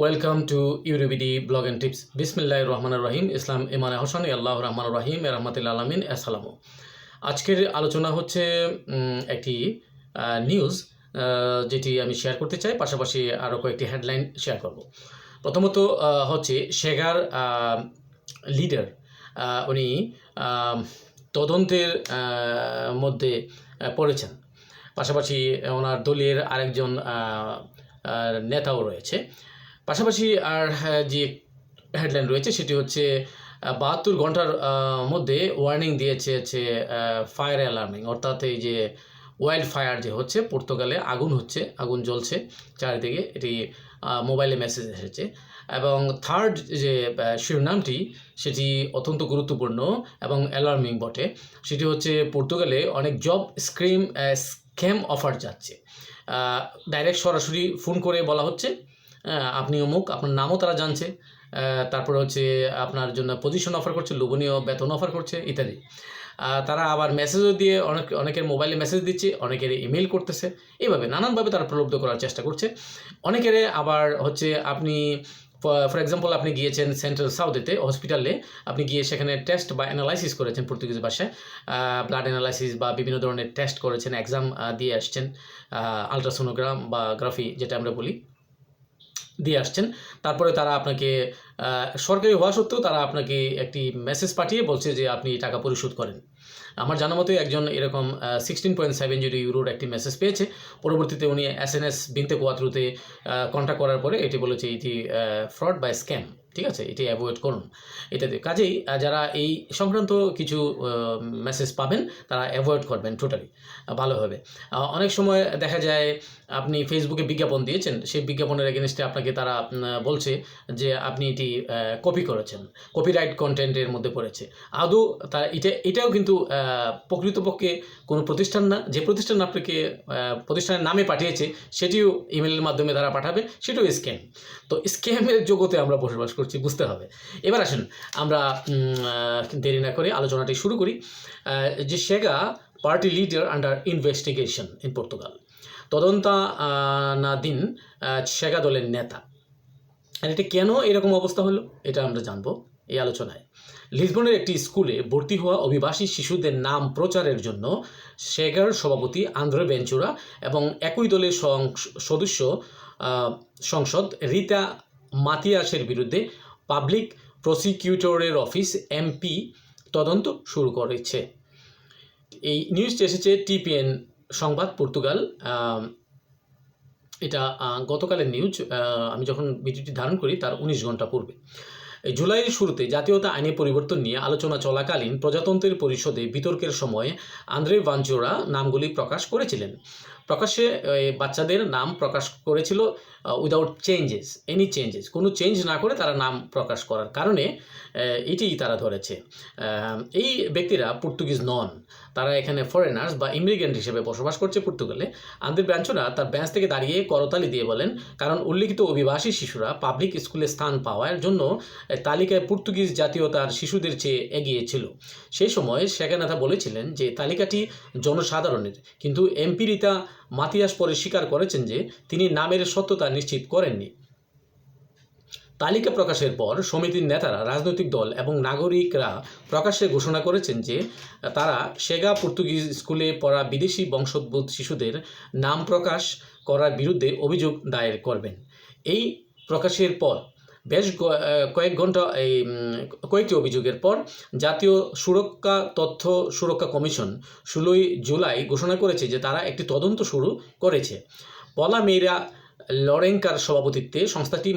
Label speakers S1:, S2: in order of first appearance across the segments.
S1: Welcome to ইউরিবিডি blog and tips বিসমিল্লাহ রহমান রহিম ইসলাম ইমান হোসেন আল্লাহ রহমান রহিম রহমতুল্লা আলমিন আসসালামু আজকের আলোচনা হচ্ছে একটি নিউজ যেটি আমি শেয়ার করতে চাই। পাশাপাশি আরও কয়েকটি হেডলাইন শেয়ার করব। প্রথমত হচ্ছে শেগার লিডার উনি তদন্তের মধ্যে পড়েছেন। পাশাপাশি ওনার দলের আরেকজন নেতাও রয়েছে। পাশাপাশি আর হ্যাঁ, যে হেডলাইন রয়েছে সেটি হচ্ছে বাহাত্তর ঘণ্টার মধ্যে ওয়ার্নিং দিয়েছে হচ্ছে ফায়ার অ্যালার্মিং অর্থাৎ এই যে ওয়াইল্ড ফায়ার যে হচ্ছে পর্তুগালে আগুন হচ্ছে আগুন জ্বলছে চারিদিকে এটি মোবাইলে মেসেজ এসেছে। এবং থার্ড যে শিরোনামটি সেটি অত্যন্ত গুরুত্বপূর্ণ এবং অ্যালার্মিং বটে। সেটি হচ্ছে পর্তুগালে অনেক জব স্ক্রিম স্ক্যাম অফার যাচ্ছে। ডাইরেক্ট সরাসরি ফোন করে বলা হচ্ছে। আপনি অমুক, আপনার নামও তারা জানছে। তারপরে হচ্ছে আপনার জন্য পজিশন অফার করছে, লোভনীয় বেতন অফার করছে, ইত্যাদি। তারা আবার মেসেজও দিয়ে অনেক, অনেকের মোবাইলে মেসেজ দিচ্ছে, অনেকের ইমেল করতেছে। এইভাবে নানানভাবে তারা প্রলুব্ধ করার চেষ্টা করছে। অনেকের আবার হচ্ছে আপনি ফর এক্সাম্পল আপনি গিয়েছেন সেন্ট্রাল সাউথেতে হসপিটালে আপনি গিয়ে সেখানে টেস্ট বা অ্যানালাইসিস করেছেন পর্তুগিজ ভাষায়। ব্লাড অ্যানালাইসিস বা বিভিন্ন ধরনের টেস্ট করেছেন এক্সাম দিয়ে আসছেন আলট্রাসোনোগ্রাম বা গ্রাফি যেটা আমরা বলি। দিয়ে আসছেন। তারপরে তারা আপনাকে সরকারি হওয়া সত্ত্বেও তারা আপনাকে একটি মেসেজ পাঠিয়ে বলছে যে আপনি টাকা পরিশোধ করেন। আমার জানা মতে একজন এরকম সিক্সটিন পয়েন্ট সেভেন জিরো ইউরোর একটি মেসেজ পেয়েছে, পরবর্তীতে উনি এস এন এস বিনতে কোয়াত্রুতে কন্ট্যাক্ট করার পরে এটি বলেছে এটি ফ্রড বা স্ক্যাম ঠিক আছে? এটি অ্যাভয়েড করুন, ইত্যাদি। কাজেই যারা এই সংক্রান্ত কিছু মেসেজ পাবেন, তারা অ্যাভয়েড করবেন টোটালি ভালো হবে। অনেক সময় দেখা যায়, আপনি ফেসবুকে বিজ্ঞাপন দিয়েছেন, সেই বিজ্ঞাপনের এগেনস্টে আপনাকে তারা বলছে যে আপনি এটি কপি করেছেন কপিরাইট কন্টেন্টের মধ্যে পড়েছে। আদৌ তার, এটা, এটাও কিন্তু প্রকৃতপক্ষে কোনো প্রতিষ্ঠান না যে প্রতিষ্ঠান আপনাকে প্রতিষ্ঠানের নামে পাঠিয়েছে সেটিও ইমেলের মাধ্যমে তারা পাঠাবে সেটিও স্ক্যাম তো স্ক্যামের জগতে আমরা বসবাস করছি বুঝতে হবে। এবার আসেন আমরা দেরি না করে আলোচনাটি শুরু করি। যে Chega party leader under investigation in Portugal তদন্তানাধীন আহ, সেগা দলের নেতা। আর এটা কেন এরকম অবস্থা হলো এটা আমরা জানব এই আলোচনায়। লিসবনের একটি স্কুলে ভর্তি হওয়া অভিবাসী শিশুদের নাম প্রচারের জন্য সেগার সভাপতি আন্দ্রে বেঞ্চুরা এবং একই দলের সদস্য সংসদ রিতা মাতিয়াসের বিরুদ্ধে পাবলিক প্রসিকিউটরের অফিস এমপি তদন্ত শুরু করেছে। এই নিউজটি এসেছে টিপিএন সংবাদ, পর্তুগাল। এটা গতকালের নিউজ আমি যখন ভিডিওটি ধারণ করি তার উনিশ ঘণ্টা পূর্বে। জুলাইয়ের শুরুতে জাতীয়তা আইনে পরিবর্তন নিয়ে আলোচনা চলাকালীন প্রজাতন্ত্রের পরিষদে বিতর্কের সময় আন্দ্রে ভাঞ্চোরা নামগুলি প্রকাশ করেছিলেন। প্রকাশ্যে বাচ্চাদের নাম প্রকাশ করেছিল উইদাউট চেঞ্জেস এনি চেঞ্জেস কোনো চেঞ্জ না করে তারা নাম প্রকাশ করার কারণে এটি তারা ধরেছে। এই ব্যক্তিরা পর্তুগিজ নন তারা এখানে ফরেনার্স বা ইমিগ্রেন্ট হিসেবে বসবাস করছে পর্তুগালে আন্দ্রে ব্রাঞ্চোরা তার ব্যাঞ্চ থেকে দাঁড়িয়ে করতালি দিয়ে বলেন, কারণ উল্লিখিত অভিবাসী শিশুরা পাবলিক স্কুলে স্থান পাওয়ার জন্য তালিকায় পর্তুগিজ জাতীয়তার শিশুদের চেয়ে এগিয়ে ছিল। সেই সময় শেখানাথা বলেছিলেন যে, তালিকাটি জনসাধারণের, কিন্তু এমপি রিতা মাতিয়াস পরে স্বীকার করেছেন যে তিনি নামের সত্যতা নিশ্চিত করেননি। তালিকা প্রকাশের পর সমিতির নেতারা, রাজনৈতিক দল এবং নাগরিকরা প্রকাশ্যে ঘোষণা করেছেন যে তারা সেগা পর্তুগিজ স্কুলে পড়া বিদেশি বংশোদ্ভূত শিশুদের নাম প্রকাশ করার বিরুদ্ধে অভিযোগ দায়ের করবেন। এই প্রকাশের পর বেশ কয়েক ঘণ্টা এই কয়েকটি অভিযোগের পর জাতীয় সুরক্ষা তথ্য সুরক্ষা কমিশন ষোলোই জুলাই ঘোষণা করেছে যে তারা একটি তদন্ত শুরু করেছে। পলা মেয়েরা লরেঙ্কার সভাপতিত্বে সংস্থাটি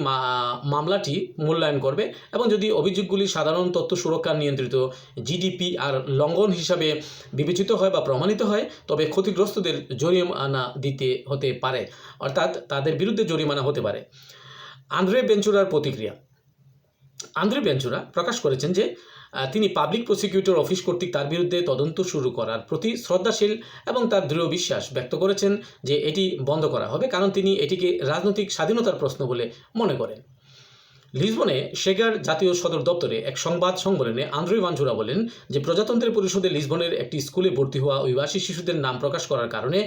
S1: মামলাটি মূল্যায়ন করবে এবং যদি অভিযোগগুলি সাধারণ তথ্য সুরক্ষা নিয়ন্ত্রিত জিডিপি আর লঙ্ঘন হিসাবে বিবেচিত হয় বা প্রমাণিত হয়, তবে ক্ষতিগ্রস্তদের জরিমানা দিতে হতে পারে, অর্থাৎ তাদের বিরুদ্ধে জরিমানা হতে পারে। আন্দ্রে বেঞ্চুরার প্রতিক্রিয়া। আন্দ্রে বেঞ্চুরা প্রকাশ করেছেন যে তিনি পাবলিক প্রসিকিউটর অফিস কর্তৃক তার বিরুদ্ধে তদন্ত শুরু করার প্রতি শ্রদ্ধাশীল এবং তার দৃঢ় বিশ্বাস ব্যক্ত করেছেন যে, এটি বন্ধ করা হবে কারণ তিনি এটিকে রাজনৈতিক স্বাধীনতার প্রশ্ন বলে মনে করেন। লিসবনে সেগার জাতীয় সদর দপ্তরে এক সংবাদ সম্মেলনে আন্দ্রে বাঞ্চুরা বলেন যে প্রজাতন্ত্রের পরিষদে লিসবনের একটি স্কুলে ভর্তি হওয়া অভিবাসী শিশুদের নাম প্রকাশ করার কারণে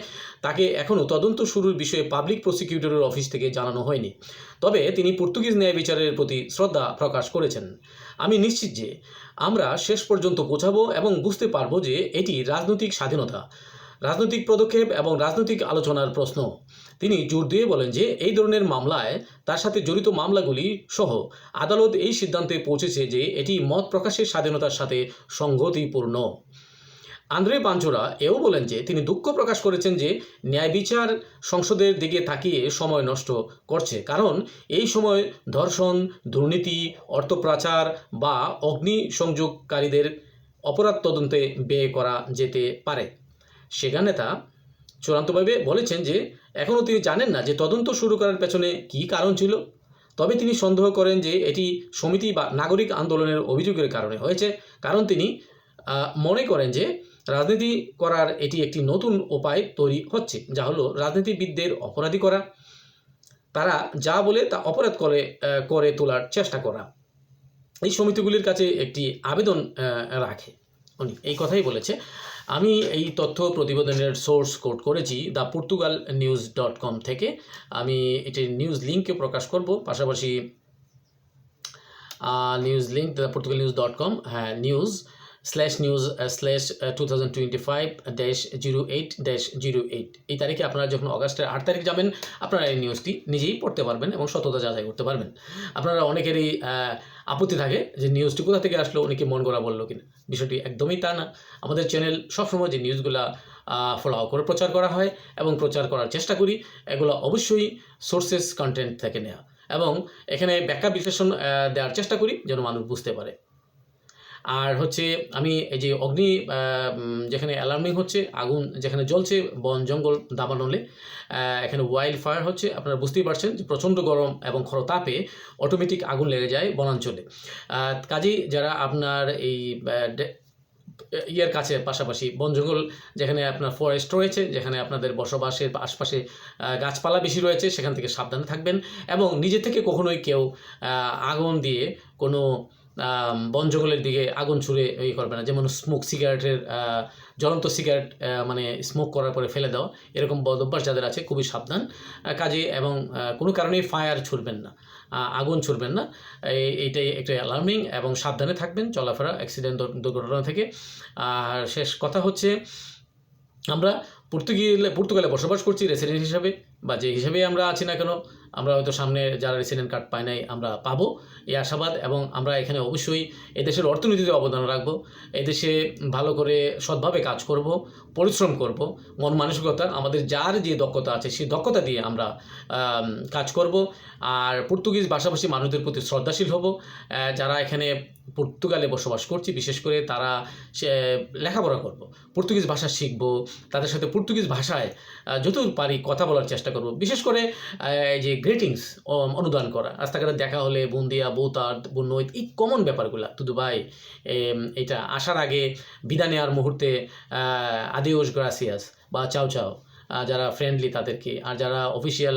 S1: তাকে এখনও তদন্ত শুরুর বিষয়ে পাবলিক প্রসিকিউটরের অফিস থেকে জানানো হয়নি। তবে তিনি পর্তুগিজ ন্যায় বিচারের প্রতি শ্রদ্ধা প্রকাশ করেছেন। আমি নিশ্চিত যে আমরা শেষ পর্যন্ত পৌঁছাবো এবং বুঝতে পারব যে এটি রাজনৈতিক স্বাধীনতা। রাজনৈতিক পদক্ষেপ এবং রাজনৈতিক আলোচনার প্রশ্ন। তিনি জোর দিয়ে বলেন যে, এই ধরনের মামলায় তার সাথে জড়িত মামলাগুলি সহ আদালত এই সিদ্ধান্তে পৌঁছেছে যে, এটি মত প্রকাশের স্বাধীনতার সাথে সংগতিপূর্ণ। আন্দ্রে পাঞ্চোরা এও বলেন যে, তিনি দুঃখ প্রকাশ করেছেন যে, ন্যায় বিচার সংসদের দিকে তাকিয়ে সময় নষ্ট করছে। কারণ এই সময় ধর্ষণ, দুর্নীতি, অর্থপ্রাচার বা অগ্নিসংযোগকারীদের অপরাধ তদন্তে ব্যয় করা যেতে পারে। সেখানে তা চূড়ান্তভাবে বলেছেন যে এখনও তিনি জানেন না যে তদন্ত শুরু করার পেছনে কী কারণ ছিল। তবে তিনি সন্দেহ করেন যে এটি সমিতি বা নাগরিক আন্দোলনের অভিযোগের কারণে হয়েছে। কারণ তিনি মনে করেন যে রাজনীতি করার এটি একটি নতুন উপায় তৈরি হচ্ছে, যা হলো রাজনীতিবিদদের অপরাধী করা। তারা যা বলে তা অপরাধ করে করে তোলার চেষ্টা করা। এই সমিতিগুলির কাছে একটি আবেদন রাখে। উনি, এই কথাই বলেছে। আমি এই তথ্য প্রতিবেদনের সোর্স কোড করেছি the Portugal news dot com থেকে। আমি এটি নিউজ লিঙ্কে প্রকাশ করব, পাশাপাশি news link the Portugal news dot com হ্যাঁ news slash news slash two thousand twenty five dash zero eight dash zero eight এই তারিখে আপনারা যখন অগাস্টের আট তারিখ যাবেন, আপনারা এই নিউজটি নিজেই পড়তে পারবেন এবং সততা যাচাই করতে পারবেন। আপনারা অনেকেরই আপত্তি থাকে যে নিউজটি কোথা থেকে আসলো উনি কি মন করা বলল কিনা। বিষয়টি একদমই তা না। আমাদের চ্যানেল সবসময় যে নিউজগুলো ফলো করে প্রচার করা হয় এবং প্রচার করার চেষ্টা করি, এগুলো অবশ্যই সোর্সেস কন্টেন্ট থেকে নেওয়া এবং এখানে ব্যাখ্যা বিশ্লেষণ দেওয়ার চেষ্টা করি, যেন মানুষ বুঝতে পারে। আর হচ্ছে আমি এই যে অগ্নি যেখানে অ্যালার্মিং হচ্ছে, আগুন যেখানে জ্বলছে, বন, জঙ্গল দাবানলে এখানে ওয়াইল্ড ফায়ার হচ্ছে। আপনারা বুঝতেই পারছেন যে প্রচণ্ড গরম এবং খরতাপে অটোমেটিক আগুন লেগে যায় বনাঞ্চলে। কাজেই যারা আপনার এই ইয়ের কাছে পাশাপাশি বন, জঙ্গল যেখানে আপনার ফরেস্ট রয়েছে, যেখানে আপনাদের বসবাসের আশপাশে গাছপালা বেশি রয়েছে, সেখান থেকে সাবধানে থাকবেন এবং নিজে থেকে কখনোই কেউ আগুন দিয়ে কোনো বন জঙ্গলের দিকে আগুন ছুঁড়ে ইয়ে করবে না। যেমন স্মোক সিগারেটের জ্বলন্ত সিগারেট মানে স্মোক করার পরে ফেলে দেওয়া এরকম বদ অভ্যাস যাদের আছে, খুবই সাবধান। কাজে এবং কোনো কারণেই ফায়ার ছুড়বেন না। আগুন ছুড়বেন না। এইটাই একটা অ্যালার্মিং এবং সাবধানে থাকবেন চলাফেরা অ্যাক্সিডেন্ট দুর্ঘটনা থেকে। আর শেষ কথা হচ্ছে, আমরা পর্তুগিলে, পর্তুগালে বসবাস করছি রেসিডেন্ট হিসাবে। বা যে হিসাবেই আমরা আছি না কেন, আমরা হয়তো সামনে যারা রেসিডেন্ট কার্ড পায় নাই, আমরা পাবো এই আশাবাদ এবং আমরা এখানে অবশ্যই এদেশের অর্থনীতিতে অবদান রাখব, এদেশে ভালো করে সৎভাবে কাজ করব, পরিশ্রম করব, মন মানসিকতা, আমাদের যার যে দক্ষতা আছে সেই দক্ষতা দিয়ে আমরা কাজ করব। আর পর্তুগিজ ভাষাভাষী মানুষদের প্রতি শ্রদ্ধাশীল হব। যারা এখানে পর্তুগালে বসবাস করছি, বিশেষ করে তারা সে, লেখাপড়া করব, পর্তুগিজ ভাষা শিখব, তাদের সাথে পর্তুগিজ ভাষায় যত পারি কথা বলার চেষ্টা করব। বিশেষ করে এই যে গ্রিটিংস অনুদান করা। রাস্তাঘাটে দেখা হলে বন্দিয়া, বৌতার বন্যইত এই কমন ব্যাপারগুলা, তুদু ভাই এটা আসার আগে বিদায় নেওয়ার মুহূর্তে আদিওস গ্রাসিয়াস বা চাও চাও যারা ফ্রেন্ডলি তাদেরকে। আর যারা অফিসিয়াল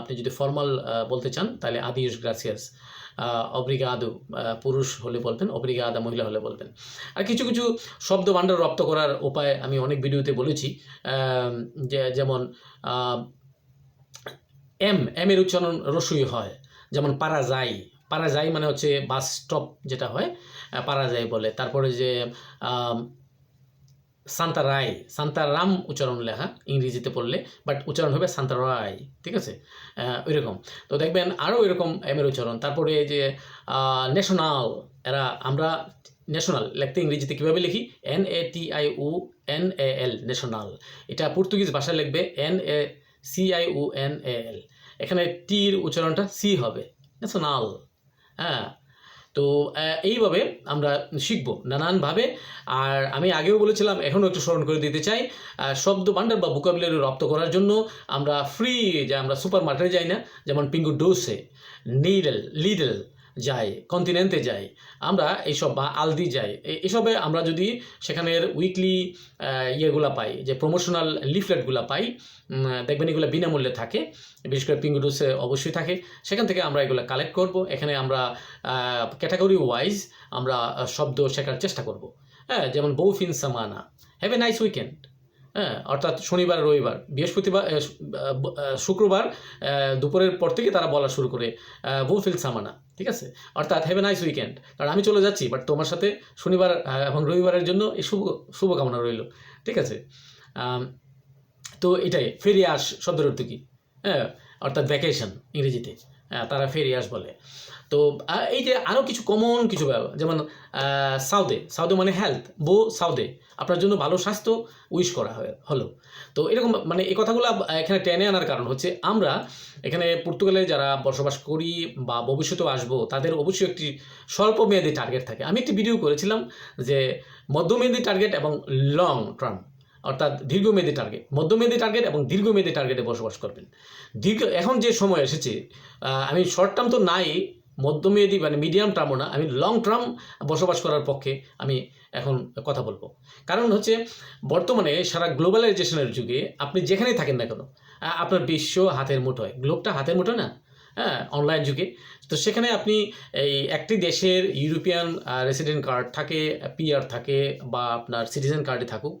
S1: আপনি যদি ফর্মাল বলতে চান, তাহলে আদিওস গ্রাসিয়াস অব্রিগাদু পুরুষ হলে বলবেন অব্রিগাদা মহিলা হলে বলবেন আর কিছু কিছু শব্দ ভাণ্ডার রপ্ত করার উপায় আমি অনেক ভিডিওতে বলেছি। যেমন এম এম এর উচ্চারণ রসুই হয়। যেমন পারাজাই পারাজাই মানে হচ্ছে বাস স্টপ যেটা হয় পারা পারাজাই বলে। তারপরে যে আম, সান্তা রায় সান্তা উচ্চারণ লেখা ইংরেজিতে পড়লে বাট উচ্চারণ হবে সান্তা রায় ঠিক আছে? ওইরকম। তো দেখবেন আরও এরকম এম এর উচ্চারণ। তারপরে যে ন্যাশনাল এরা আমরা ন্যাশনাল লিখতে ইংরেজিতে কীভাবে লিখি? N A T I O N A L national এটা পর্তুগিজ ভাষায় লিখবে N A C I N L এখানে টির উচ্চারণটা সি হবে। ন্যাশনাল হ্যাঁ। তো এইভাবে আমরা শিখব নানানভাবে। আর আমি আগেও বলেছিলাম, এখনও একটু স্মরণ করে দিতে চাই শব্দ ভাণ্ডার বা ভোকাবুলারি রপ্ত করার জন্য আমরা ফ্রি যে আমরা সুপার মার্কেটে যাই না, যেমন পিঙ্গু ডোসে নিডল লিডল যাই কন্টিনেন্টে যাই। আমরা এইসব বা আলদি যাই। এসবে আমরা যদি সেখানের উইকলি ইয়েগুলা পাই, যে প্রমোশনাল লিফলেটগুলো পাই দেখবেন এগুলো বিনামূল্যে থাকে। বিশেষ করে পিঙ্গুডুসে অবশ্যই থাকে। সেখান থেকে আমরা এগুলো কালেক্ট করব। এখানে আমরা ক্যাটাগরি ওয়াইজ আমরা শব্দ শেখার চেষ্টা করব। হ্যাঁ যেমন বৌফিন সামানা হ্যাভ এ নাইস উইকেন্ড হ্যাঁ অর্থাৎ শনিবার, রবিবার, বৃহস্পতিবার শুক্রবার দুপুরের পর থেকে তারা বলা শুরু করে বৌফিল সামানা ঠিক আছে? অর্থাৎ হ্যাভ এ নাইস উইকেন্ড কারণ আমি চলে যাচ্ছি বাট তোমার সাথে শনিবার এবং রবিবারের জন্য এই শুভ, শুভকামনা রইল। ঠিক আছে? তো এটাই ফেরিয়ে আস শব্দের অর্থ কি? হ্যাঁ অর্থাৎ ভ্যাকেশন ইংরেজিতে। তারা ফেরি আস বলে। তো এই যে আরও কিছু কমন কিছু যেমন সাউদে সাউদে মানে হেলথ বো সাউদে, আপনার জন্য ভালো স্বাস্থ্য উইশ করা হয়, হলো। তো এরকম মানে এই কথাগুলো এখানে টেনে আনার কারণ হচ্ছে আমরা এখানে পর্তুগালে যারা বসবাস করি বা ভবিষ্যতেও আসব, তাদের অবশ্যই একটি স্বল্প মেয়াদী টার্গেট থাকে। আমি একটি ভিডিও করেছিলাম যে, মধ্যমেয়াদী টার্গেট এবং লং টার্ম অর্থাৎ দীর্ঘমেয়াদী টার্গেট মধ্যমেয়াদী টার্গেট এবং দীর্ঘমেয়াদী টার্গেটে বসবাস করবেন। দীর্ঘ, এখন যে সময় এসেছে আমি শর্ট টার্ম তো নাই, মধ্যমেয়াদী মানে মিডিয়াম টার্মও না, আমি লং টার্ম বসবাস করার পক্ষে আমি এখন কথা বলব। কারণ হচ্ছে, বর্তমানে সারা গ্লোবালাইজেশনের যুগে আপনি যেখানেই থাকেন না কেন আপনার বিশ্ব হাতের মুঠোয় গ্লোবটা হাতের মুঠোয় না হ্যাঁ অনলাইন যুগে তো সেখানে আপনি এই একটি দেশের ইউরোপিয়ান রেসিডেন্ট কার্ড থাকে পিআর থাকে বা আপনার সিটিজেন কার্ডে থাকুক,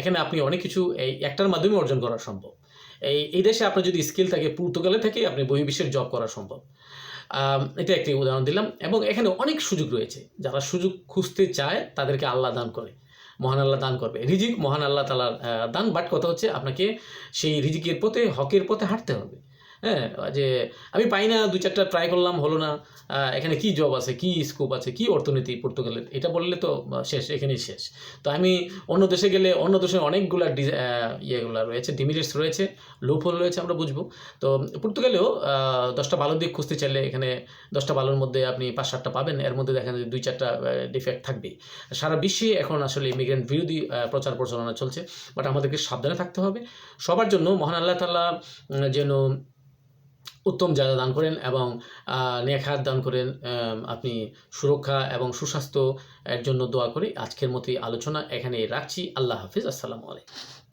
S1: এখানে আপনি অনেক কিছু এই একটার মাধ্যমে অর্জন করা সম্ভব। এই এই দেশে আপনার যদি স্কিল থাকে পর্তুগালে থেকে আপনি বহির্বিশ্বের জব করা সম্ভব। এটা একটি উদাহরণ দিলাম এবং এখানে অনেক সুযোগ রয়েছে। যারা সুযোগ খুঁজতে চায়, তাদেরকে আল্লাহ দান করে, মহান আল্লাহ দান করবে। রিজিক মহান আল্লাহ তালার দান বাট কথা হচ্ছে আপনাকে সেই রিজিকের পথে, হকের পথে হাঁটতে হবে। হ্যাঁ যে আমি পাই না, দু চারটা ট্রাই করলাম, হলো না। এখানে কি জব আছে, কি স্কোপ আছে, কি অর্থনীতি পর্তুগালের এটা বললে তো শেষ, এখানেই শেষ। তো আমি অন্য দেশে গেলে, অন্য দেশে অনেকগুলা ইয়েগুলো রয়েছে ডিমিরিটস রয়েছে লোফল রয়েছে আমরা বুঝব। তো পর্তুগালেও দশটা ভালো দিক খুঁজতে চাইলে এখানে দশটা ভালোর মধ্যে আপনি পাঁচ, সাতটা পাবেন। এর মধ্যে দেখেন যে দুই, চারটা ডিফেক্ট থাকবে সারা বিশ্বে এখন আসলে ইমিগ্রেন্ট বিরোধী প্রচার প্রচারণা চলছে বাট আমাদেরকে সাবধানে থাকতে হবে। সবার জন্য মহান আল্লাহ তাল্লাহ যেন উত্তম জায়গা দান করেন এবং নেখাত দান করেন আপনি সুরক্ষা এবং সুস্বাস্থ্য এর জন্য দোয়া করি। আজকের মতোই আলোচনা এখানে রাখছি। আল্লাহ হাফিজ। আসসালামু আলাইকুম।